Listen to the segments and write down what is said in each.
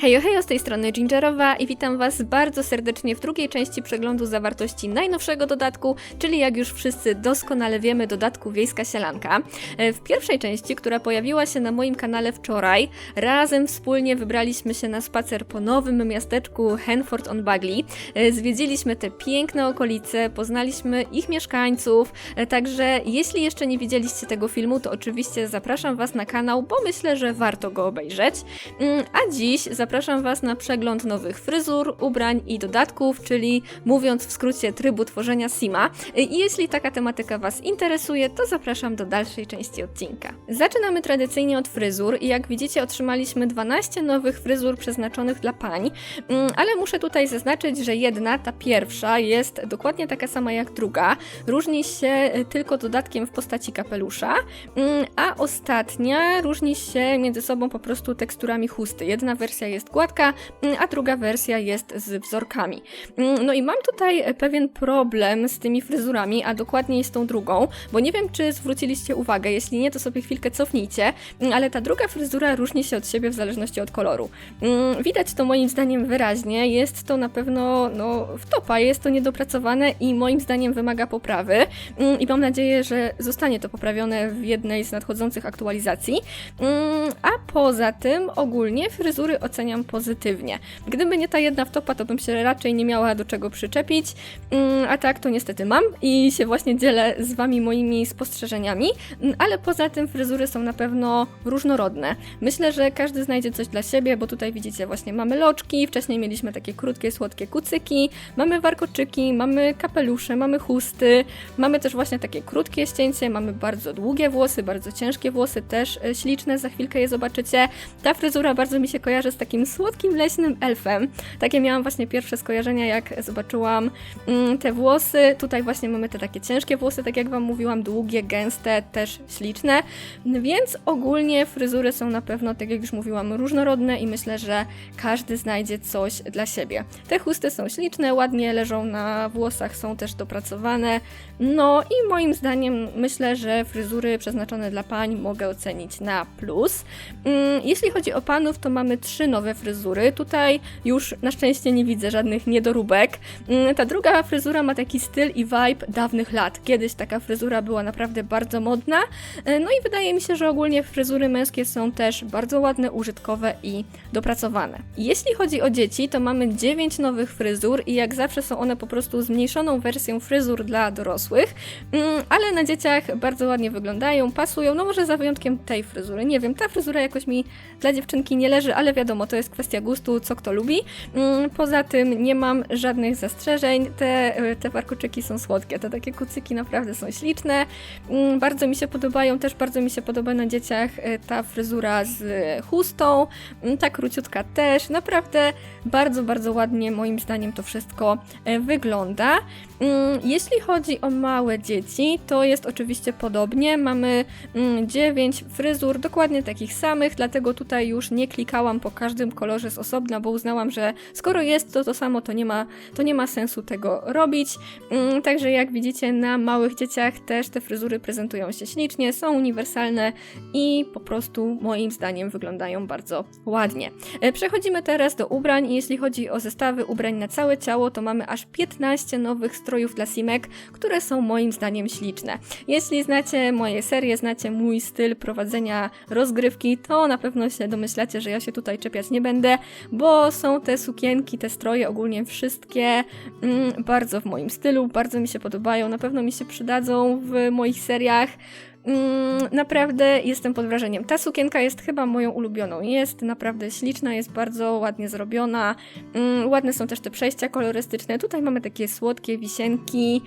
Hejo, hejo, z tej strony Gingerowa i witam Was bardzo serdecznie w drugiej części przeglądu zawartości najnowszego dodatku, czyli jak już wszyscy doskonale wiemy, dodatku Wiejska Sielanka. E, W pierwszej części, która pojawiła się na moim kanale wczoraj, razem wspólnie wybraliśmy się na spacer po nowym miasteczku Henford on Bagley. E, Zwiedziliśmy te piękne okolice, poznaliśmy ich mieszkańców, e, także jeśli jeszcze nie widzieliście tego filmu, to oczywiście zapraszam Was na kanał, bo myślę, że warto go obejrzeć. Mm, A dziś zapraszam Was na przegląd nowych fryzur, ubrań i dodatków, czyli mówiąc w skrócie trybu tworzenia Sima. I jeśli taka tematyka Was interesuje, to zapraszam do dalszej części odcinka. Zaczynamy tradycyjnie od fryzur i jak widzicie otrzymaliśmy 12 nowych fryzur przeznaczonych dla pań, Mm, ale muszę tutaj zaznaczyć, że jedna, ta pierwsza, jest dokładnie taka sama jak druga. Różni się e, tylko dodatkiem w postaci kapelusza, mm, a ostatnia różni się między sobą po prostu teksturami chusty. Jedna wersja jest gładka, mm, a druga wersja jest z wzorkami. Mm, No i mam tutaj pewien problem z tymi fryzurami, a dokładniej z tą drugą, bo nie wiem, czy zwróciliście uwagę, jeśli nie, to sobie chwilkę cofnijcie, mm, ale ta druga fryzura różni się od siebie w zależności od koloru. Widać to moim zdaniem wyraźnie, jest to na pewno no, w topa, jest to niedopracowane i moim zdaniem wymaga poprawy i mam nadzieję, że zostanie to poprawione w jednej z nadchodzących aktualizacji. A poza tym ogólnie fryzury oceniam pozytywnie. Gdyby nie ta jedna w topa, to bym się raczej nie miała do czego przyczepić, Mm, a tak to niestety mam i się właśnie dzielę z Wami moimi spostrzeżeniami, Mm, ale poza tym fryzury są na pewno różnorodne. Myślę, że każdy znajdzie coś dla siebie, bo tutaj widzicie właśnie mamy loczki, wcześniej mieliśmy takie krótkie, słodkie kucyki, mamy warkoczyki, mamy kapelusze, mamy chusty, mamy też właśnie takie krótkie ścięcie, mamy bardzo długie włosy, bardzo ciężkie włosy, też e, śliczne, za chwilkę je zobaczycie. Ta fryzura bardzo mi się kojarzy z takim słodkim, leśnym elfem. Takie miałam właśnie pierwsze skojarzenia, jak zobaczyłam mm, te włosy. Tutaj właśnie mamy te takie ciężkie włosy, tak jak Wam mówiłam, długie, gęste, też śliczne. Więc ogólnie fryzury są na pewno, tak jak już mówiłam, różnorodne i myślę, że każdy znajdzie coś dla siebie. Te chusty są śliczne, ładnie leżą na włosach, są też dopracowane. No i moim zdaniem myślę, że fryzury przeznaczone dla pań mogę ocenić na plus. Mm, Jeśli chodzi o panów, to mamy trzy nowe fryzury. Tutaj już na szczęście nie widzę żadnych niedoróbek. Mm, Ta druga fryzura ma taki styl i vibe dawnych lat. Kiedyś taka fryzura była naprawdę bardzo modna. E, No i wydaje mi się, że ogólnie fryzury męskie są też bardzo ładne, użytkowe i dopracowane. Jeśli chodzi o dzieci, to mamy 9 nowych fryzur i jak zawsze są one po prostu zmniejszoną wersją fryzur dla dorosłych, Mm, ale na dzieciach bardzo ładnie wyglądają, pasują, no może za wyjątkiem tej fryzury. Nie wiem, ta fryzura jakoś mi dla dziewczynki nie leży, ale wiadomo, to jest kwestia gustu, co kto lubi. Mm, Poza tym nie mam żadnych zastrzeżeń, te, e, te warkoczyki są słodkie, te takie kucyki naprawdę są śliczne, Mm, bardzo mi się podobają, też bardzo mi się podoba na dzieciach e, ta fryzura z chustą, Mm, ta króciutka też, naprawdę bardzo, bardzo ładnie moim zdaniem to wszystko e, wygląda. Jeśli chodzi o małe dzieci, to jest oczywiście podobnie. Mamy 9 fryzur, dokładnie takich samych, dlatego tutaj już nie klikałam po każdym kolorze z osobna, bo uznałam, że skoro jest to to samo, to nie ma, to nie ma sensu tego robić. Mm, Także jak widzicie, na małych dzieciach też te fryzury prezentują się ślicznie, są uniwersalne i po prostu moim zdaniem wyglądają bardzo ładnie. E, Przechodzimy teraz do ubrań i jeśli chodzi o zestawy ubrań na całe ciało, to mamy aż 15 nowych strojów dla Simek, które są moim zdaniem śliczne. Jeśli znacie moje serie, znacie mój styl prowadzenia rozgrywki, to na pewno się domyślacie, że ja się tutaj czepiać nie będę, bo są te sukienki, te stroje, ogólnie wszystkie mm, bardzo w moim stylu, bardzo mi się podobają, na pewno mi się przydadzą w moich seriach. Mm, naprawdę jestem pod wrażeniem. Ta sukienka jest chyba moją ulubioną. Jest naprawdę śliczna, jest bardzo ładnie zrobiona. Mm, ładne są też te przejścia kolorystyczne. Tutaj mamy takie słodkie wisienki.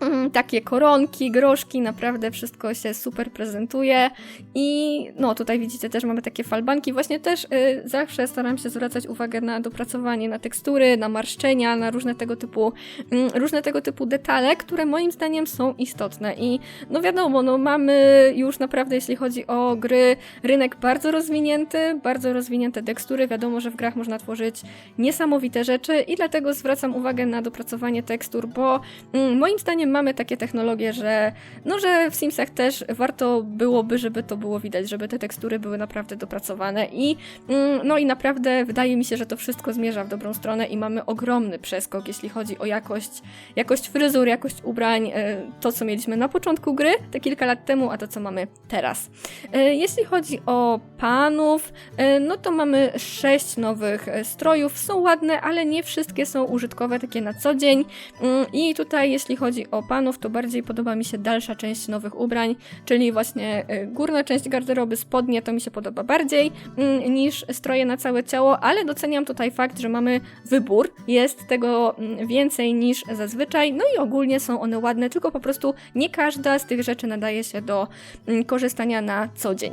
Mm, Takie koronki, groszki, naprawdę wszystko się super prezentuje. I no tutaj widzicie też mamy takie falbanki. Właśnie też y, zawsze staram się zwracać uwagę na dopracowanie, na tekstury, na marszczenia, na różne tego typu mm, różne tego typu detale, które moim zdaniem są istotne. I no wiadomo, no mamy już naprawdę, jeśli chodzi o gry, rynek bardzo rozwinięty, bardzo rozwinięte tekstury. Wiadomo, że w grach można tworzyć niesamowite rzeczy i dlatego zwracam uwagę na dopracowanie tekstur, bo mm, moim zdaniem mamy takie technologie, że no, że w Simsach też warto byłoby, żeby to było widać, żeby te tekstury były naprawdę dopracowane i mm, no i naprawdę wydaje mi się, że to wszystko zmierza w dobrą stronę i mamy ogromny przeskok, jeśli chodzi o jakość, jakość fryzur, jakość ubrań, e, to co mieliśmy na początku gry, te kilka lat temu, a to co mamy teraz. E, Jeśli chodzi o panów, e, no to mamy sześć nowych strojów, są ładne, ale nie wszystkie są użytkowe, takie na co dzień Mm, i tutaj jeśli chodzi o panów, to bardziej podoba mi się dalsza część nowych ubrań, czyli właśnie e, górna część garderoby, spodnie, to mi się podoba bardziej mm, niż stroje na całe ciało, ale doceniam tutaj fakt, że mamy wybór, jest tego mm, więcej niż zazwyczaj, no i ogólnie są one ładne, tylko po prostu nie każda z tych rzeczy nadaje się do mm, korzystania na co dzień.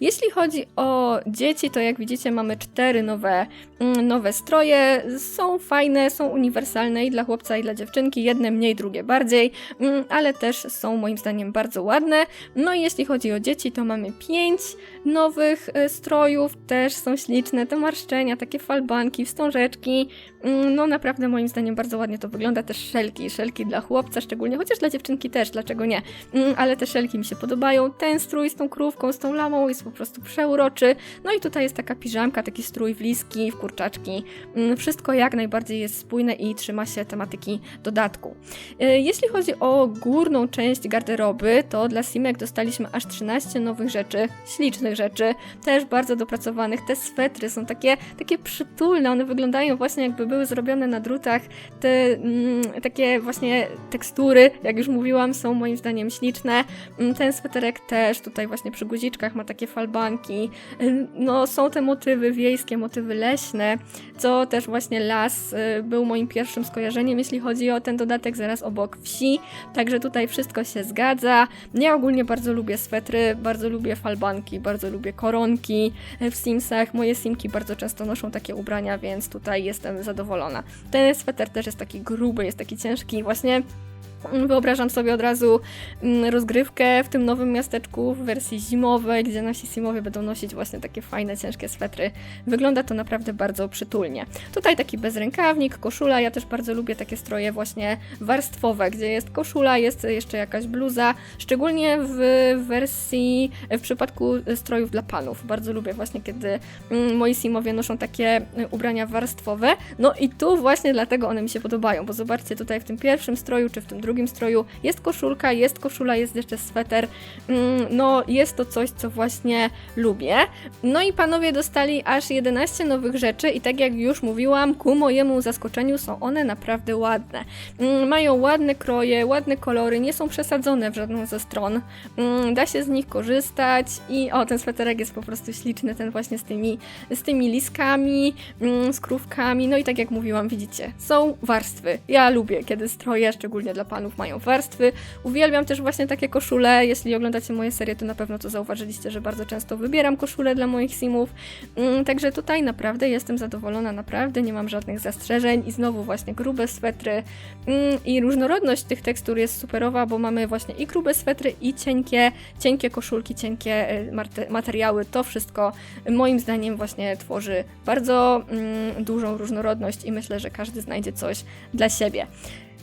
Jeśli chodzi o dzieci, to jak widzicie mamy cztery nowe, nowe stroje, są fajne, są uniwersalne i dla chłopca i dla dziewczynki, jedne mniej, drugie bardziej, mm, ale też są moim zdaniem bardzo ładne. No i jeśli chodzi o dzieci, to mamy pięć nowych e, strojów, też są śliczne, te marszczenia, takie falbanki, wstążeczki, Mm, No naprawdę moim zdaniem bardzo ładnie to wygląda. Też szelki, szelki dla chłopca szczególnie, chociaż dla dziewczynki też, dlaczego nie. Mm, Ale te szelki mi się podobają. Ten strój z tą krówką, z tą lamą jest po prostu przeuroczy. No i tutaj jest taka piżamka, taki strój w liski, w kurczaczki. Wszystko jak najbardziej jest spójne i trzyma się tematyki dodatku. E, Jeśli chodzi o górną część garderoby, to dla Simek dostaliśmy aż 13 nowych rzeczy, ślicznych rzeczy, też bardzo dopracowanych. Te swetry są takie, takie przytulne, one wyglądają właśnie jakby były zrobione na drutach. Te mm, takie właśnie tekstury, jak już mówiłam, są moim zdaniem śliczne. Mm, Ten sweterek też tutaj właśnie przy guziczkach ma takie falbanki. Ym, No są te motywy wiejskie, motywy leśne, co też właśnie las y, był moim pierwszym skojarzeniem, jeśli chodzi o ten dodatek zaraz obok wsi. Także tutaj wszystko się zgadza. Ja ogólnie bardzo lubię swetry, bardzo lubię falbanki, bardzo lubię koronki w Simsach. Moje Simki bardzo często noszą takie ubrania, więc tutaj jestem zadowolona. Ten sweter też jest taki gruby, jest taki ciężki. Właśnie Wyobrażam sobie od razu mm, rozgrywkę w tym nowym miasteczku w wersji zimowej, gdzie nasi simowie będą nosić właśnie takie fajne, ciężkie swetry. Wygląda to naprawdę bardzo przytulnie. Tutaj taki bezrękawnik, koszula. Ja też bardzo lubię takie stroje właśnie warstwowe, gdzie jest koszula, jest jeszcze jakaś bluza. Szczególnie w wersji, w przypadku strojów dla panów. Bardzo lubię właśnie, kiedy mm, moi simowie noszą takie y, ubrania warstwowe. No i tu właśnie dlatego one mi się podobają, bo zobaczcie tutaj w tym pierwszym stroju, czy w tym drugim stroju jest koszulka, jest koszula, jest jeszcze sweter. Mm, No jest to coś, co właśnie lubię. No i panowie dostali aż 11 nowych rzeczy i tak jak już mówiłam, ku mojemu zaskoczeniu są one naprawdę ładne. Mm, Mają ładne kroje, ładne kolory, nie są przesadzone w żadną ze stron. Mm, Da się z nich korzystać i o, ten sweterek jest po prostu śliczny, ten właśnie z tymi, z tymi liskami, z no i tak jak mówiłam, widzicie, są warstwy. Ja lubię, kiedy stroje, szczególnie dla panów, mają warstwy. Uwielbiam też właśnie takie koszule, jeśli oglądacie moje serie, to na pewno to zauważyliście, że bardzo często wybieram koszule dla moich simów, Mm, Także tutaj naprawdę jestem zadowolona, naprawdę nie mam żadnych zastrzeżeń i znowu właśnie grube swetry mm, i różnorodność tych tekstur jest superowa, bo mamy właśnie i grube swetry i cienkie, cienkie koszulki, cienkie e, materiały. To wszystko e, moim zdaniem właśnie tworzy bardzo mm, dużą różnorodność i myślę, że każdy znajdzie coś dla siebie.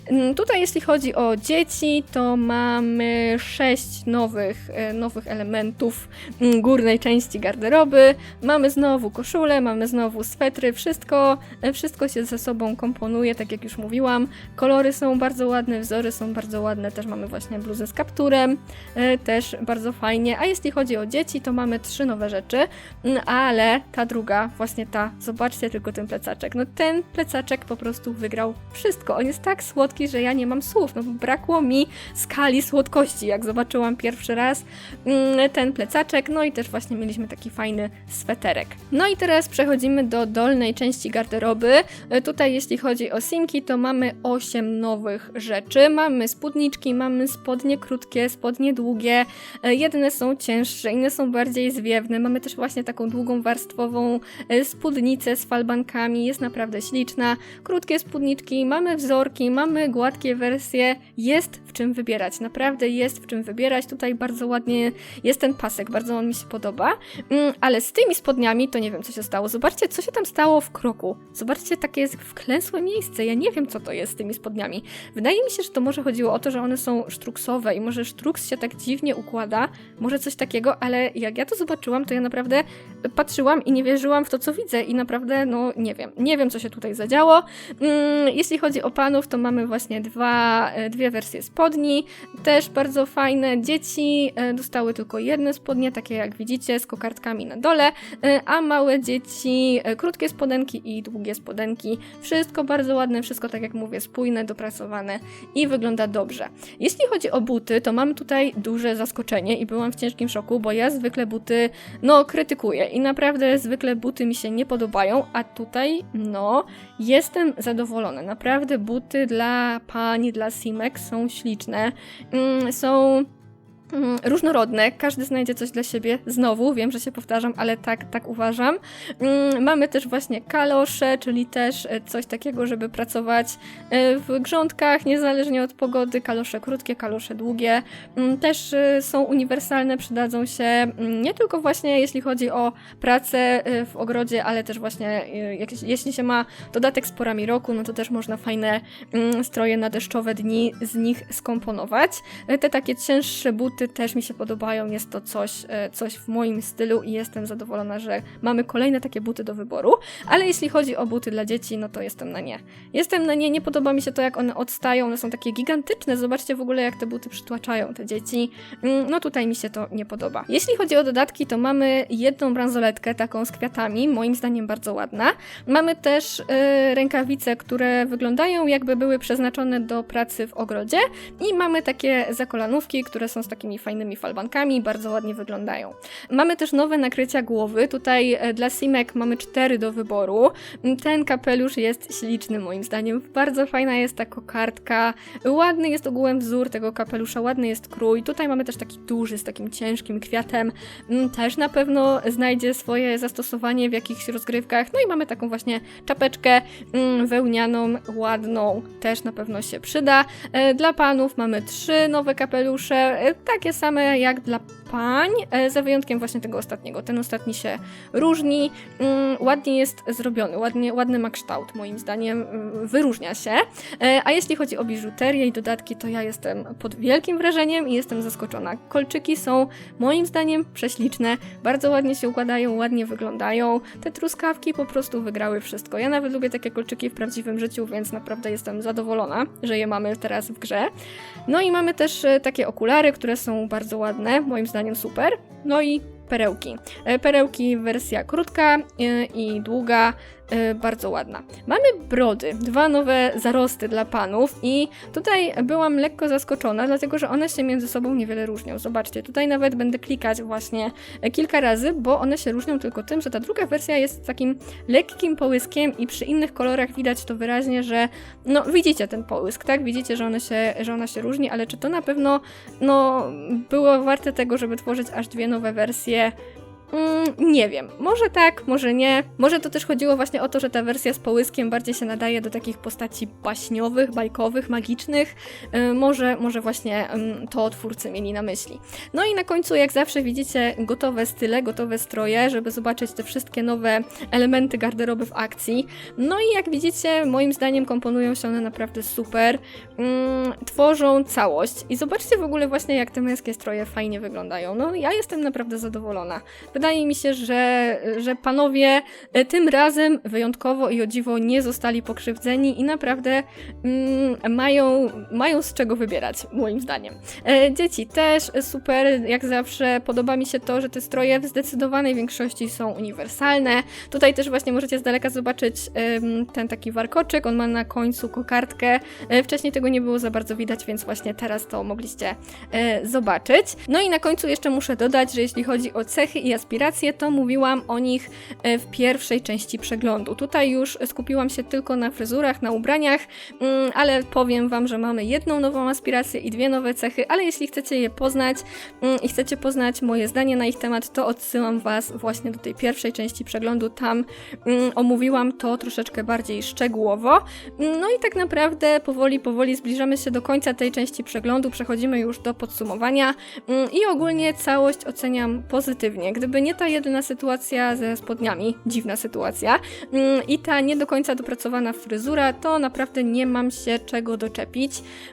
Mm, Tutaj jeśli chodzi o dzieci, to mamy sześć nowych, e, nowych elementów mm, górnej części garderoby. Mamy znowu koszule, mamy znowu swetry, wszystko, e, wszystko się ze sobą komponuje, tak jak już mówiłam. Kolory są bardzo ładne, wzory są bardzo ładne, też mamy właśnie bluzę z kapturem, e, też bardzo fajnie. A jeśli chodzi o dzieci, to mamy trzy nowe rzeczy, mm, ale ta druga, właśnie ta, zobaczcie tylko ten plecaczek. No ten plecaczek po prostu wygrał wszystko. On jest tak słodki, że ja nie mam słów. No brakło mi skali słodkości, jak zobaczyłam pierwszy raz mm, ten plecaczek. No i też właśnie mieliśmy taki fajny sweterek. No i teraz przechodzimy do dolnej części garderoby. E, Tutaj jeśli chodzi o simki, to mamy 8 nowych rzeczy. Mamy spódniczki, mamy spodnie krótkie, spodnie długie. E, Jedne są cięższe, inne są bardziej zwiewne. Mamy też właśnie taką długą warstwową e, spódnicę z falbankami. Jest naprawdę śliczna. Krótkie spódniczki, mamy wzorki, mamy gładkie wersje. Jest w czym wybierać, naprawdę jest w czym wybierać. Tutaj bardzo ładnie jest ten pasek, bardzo on mi się podoba. Mm, ale z tymi spodniami to nie wiem, co się stało. Zobaczcie, co się tam stało w kroku. Zobaczcie, takie jest wklęsłe miejsce. Ja nie wiem, co to jest z tymi spodniami. Wydaje mi się, że to może chodziło o to, że one są sztruksowe i może sztruks się tak dziwnie układa. Może coś takiego, ale jak ja to zobaczyłam, to ja naprawdę patrzyłam i nie wierzyłam w to, co widzę i naprawdę, no nie wiem. Nie wiem, co się tutaj zadziało. Mm, jeśli chodzi o panów, to mamy właśnie dwa, e, dwie wersje spodni. Też bardzo fajne. Dzieci e, dostały tylko jedne spodnie, takie jak widzicie, z kokardkami na dole, e, a małe dzieci krótkie spodenki i długie spodenki. Wszystko bardzo ładne, wszystko tak jak mówię, spójne, dopracowane i wygląda dobrze. Jeśli chodzi o buty, to mam tutaj duże zaskoczenie i byłam w ciężkim szoku, bo ja zwykle buty, no, krytykuję i naprawdę zwykle buty mi się nie podobają, a tutaj, no, jestem zadowolona. Naprawdę buty dla pani, dla Simek są śliczne. Mm, są różnorodne, każdy znajdzie coś dla siebie. Znowu, wiem, że się powtarzam, ale tak, tak uważam. Mm, mamy też właśnie kalosze, czyli też e, coś takiego, żeby pracować e, w grządkach, niezależnie od pogody. Kalosze krótkie, kalosze długie. Mm, też e, są uniwersalne, przydadzą się nie tylko właśnie jeśli chodzi o pracę w ogrodzie, ale też właśnie jeśli się ma dodatek z porami roku, no to też można fajne stroje na deszczowe dni z nich skomponować. Te takie cięższe buty buty też mi się podobają, jest to coś, e, coś w moim stylu i jestem zadowolona, że mamy kolejne takie buty do wyboru, ale jeśli chodzi o buty dla dzieci, no to jestem na nie. Jestem na nie, nie podoba mi się to, jak one odstają, one są takie gigantyczne, zobaczcie w ogóle, jak te buty przytłaczają te dzieci. Mm, no tutaj mi się to nie podoba. Jeśli chodzi o dodatki, to mamy jedną bransoletkę, taką z kwiatami, moim zdaniem bardzo ładna. Mamy też yy, rękawice, które wyglądają jakby były przeznaczone do pracy w ogrodzie i mamy takie zakolanówki, które są z takim takimi fajnymi falbankami, bardzo ładnie wyglądają. Mamy też nowe nakrycia głowy, tutaj e, dla Simek mamy cztery do wyboru. Ten kapelusz jest śliczny moim zdaniem, bardzo fajna jest ta kokardka, ładny jest ogółem wzór tego kapelusza, ładny jest krój. Tutaj mamy też taki duży z takim ciężkim kwiatem, mm, też na pewno znajdzie swoje zastosowanie w jakichś rozgrywkach. No i mamy taką właśnie czapeczkę mm, wełnianą, ładną, też na pewno się przyda. E, dla panów mamy trzy nowe kapelusze, e, takie same jak dla pań, e, za wyjątkiem właśnie tego ostatniego. Ten ostatni się różni, mm, ładnie jest zrobiony, ładnie, ładny ma kształt, moim zdaniem, mm, wyróżnia się. E, a jeśli chodzi o biżuterię i dodatki, to ja jestem pod wielkim wrażeniem i jestem zaskoczona. Kolczyki są moim zdaniem prześliczne, bardzo ładnie się układają, ładnie wyglądają. Te truskawki po prostu wygrały wszystko. Ja nawet lubię takie kolczyki w prawdziwym życiu, więc naprawdę jestem zadowolona, że je mamy teraz w grze. No i mamy też e, takie okulary, które są bardzo ładne, moim zdaniem super. No i perełki. E, perełki wersja krótka e, i długa, E, bardzo ładna. Mamy brody, dwa nowe zarosty dla panów i tutaj byłam lekko zaskoczona, dlatego że one się między sobą niewiele różnią. Zobaczcie, tutaj nawet będę klikać właśnie e, kilka razy, bo one się różnią tylko tym, że ta druga wersja jest takim lekkim połyskiem i przy innych kolorach widać to wyraźnie, że no widzicie ten połysk, tak? Widzicie, że, one się, że ona się różni, ale czy to na pewno no było warte tego, żeby tworzyć aż dwie nowe wersje Mm, nie wiem. Może tak, może nie. Może to też chodziło właśnie o to, że ta wersja z połyskiem bardziej się nadaje do takich postaci baśniowych, bajkowych, magicznych. Yy, może, może właśnie yy, to twórcy mieli na myśli. No i na końcu, jak zawsze, widzicie gotowe style, gotowe stroje, żeby zobaczyć te wszystkie nowe elementy garderoby w akcji. No i jak widzicie, moim zdaniem komponują się one naprawdę super. Yy, tworzą całość. I zobaczcie w ogóle właśnie, jak te męskie stroje fajnie wyglądają. No, ja jestem naprawdę zadowolona. Wydaje mi się, że, że panowie e, tym razem wyjątkowo i o dziwo nie zostali pokrzywdzeni i naprawdę mm, mają, mają z czego wybierać, moim zdaniem. E, dzieci też super, jak zawsze. Podoba mi się to, że te stroje w zdecydowanej większości są uniwersalne. Tutaj też właśnie możecie z daleka zobaczyć ten taki warkoczyk, on ma na końcu kokardkę. E, wcześniej tego nie było za bardzo widać, więc właśnie teraz to mogliście zobaczyć. No i na końcu jeszcze muszę dodać, że jeśli chodzi o cechy i aspekty aspiracje, to mówiłam o nich e, w pierwszej części przeglądu. Tutaj już skupiłam się tylko na fryzurach, na ubraniach, mm, ale powiem Wam, że mamy jedną nową aspirację i dwie nowe cechy, ale jeśli chcecie je poznać mm, i chcecie poznać moje zdanie na ich temat, to odsyłam Was właśnie do tej pierwszej części przeglądu. Tam mm, omówiłam to troszeczkę bardziej szczegółowo. No i tak naprawdę powoli, powoli zbliżamy się do końca tej części przeglądu, przechodzimy już do podsumowania i ogólnie całość oceniam pozytywnie. Gdyby nie ta jedyna sytuacja ze spodniami, dziwna sytuacja, mm, i ta nie do końca dopracowana fryzura, to naprawdę nie mam się czego doczepić.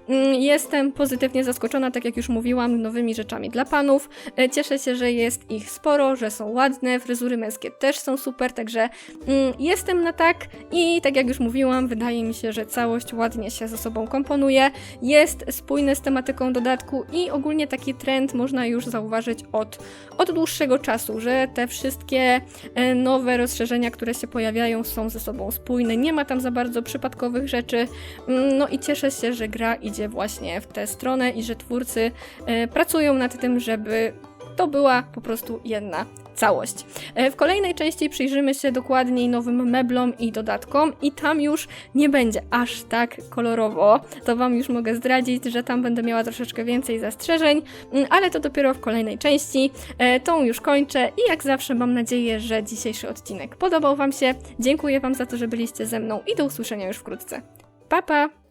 Mm, Jestem pozytywnie zaskoczona, tak jak już mówiłam, nowymi rzeczami dla panów. E, Cieszę się, że jest ich sporo, że są ładne, fryzury męskie też są super, także mm, jestem na tak i tak jak już mówiłam, wydaje mi się, że całość ładnie się ze sobą komponuje, jest spójny z tematyką dodatku i ogólnie taki trend można już zauważyć od, od dłuższego czasu, że te wszystkie e, nowe rozszerzenia, które się pojawiają, są ze sobą spójne, nie ma tam za bardzo przypadkowych rzeczy. Mm, No i cieszę się, że gra idzie właśnie w tę stronę i że twórcy e, pracują nad tym, żeby to była po prostu jedna całość. E, W kolejnej części przyjrzymy się dokładniej nowym meblom i dodatkom i tam już nie będzie aż tak kolorowo. To Wam już mogę zdradzić, że tam będę miała troszeczkę więcej zastrzeżeń, mm, ale to dopiero w kolejnej części. E, Tą już kończę i jak zawsze mam nadzieję, że dzisiejszy odcinek podobał Wam się. Dziękuję Wam za to, że byliście ze mną i do usłyszenia już wkrótce. Pa, pa!